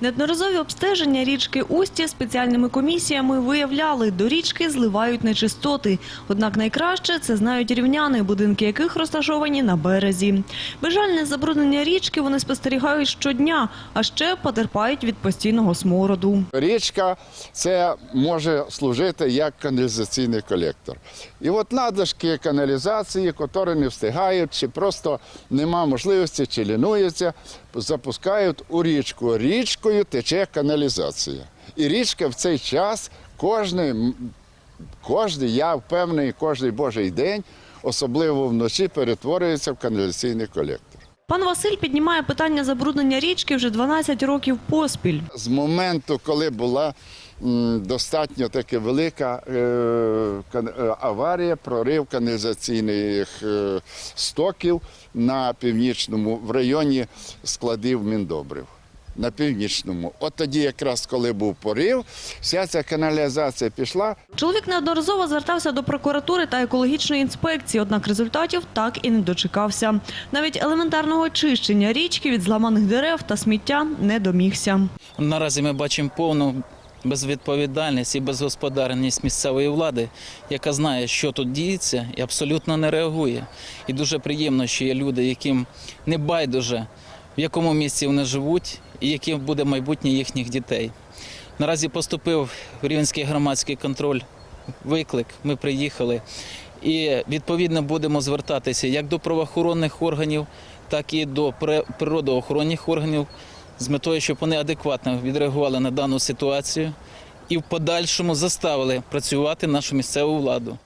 Неодноразові обстеження річки Устя спеціальними комісіями виявляли, до річки зливають нечистоти. Однак найкраще це знають рівняни, будинки яких розташовані на березі. Безжальне забруднення річки вони спостерігають щодня, а ще потерпають від постійного смороду. Річка це може служити як каналізаційний колектор. І от надлишки каналізації, які не встигають, чи просто нема можливості, чи лінуються, запускають у річку. Річкою тече каналізація. І річка в цей час кожний, кожний я впевнений, кожний божий день, особливо вночі, перетворюється в каналізаційний колектор. Пан Василь піднімає питання забруднення річки вже 12 років поспіль. з моменту, коли була достатньо таки велика е, е, аварія, прорив каналізаційних е, стоків на північному в районі складів міндобрив. На північному. От тоді, якраз коли був порив, вся ця каналізація пішла. Чоловік неодноразово звертався до прокуратури та екологічної інспекції, однак результатів так і не дочекався. Навіть елементарного очищення річки від зламаних дерев та сміття не домігся. Наразі ми бачимо повну безвідповідальність і безгосподарність місцевої влади, яка знає, що тут діється, і абсолютно не реагує. І дуже приємно, що є люди, яким не байдуже, в якому місці вони живуть і яким буде майбутнє їхніх дітей. Наразі поступив в Рівненський громадський контроль виклик. Ми приїхали. І відповідно будемо звертатися як до правоохоронних органів, так і до природоохоронних органів з метою, щоб вони адекватно відреагували на дану ситуацію і в подальшому заставили працювати нашу місцеву владу.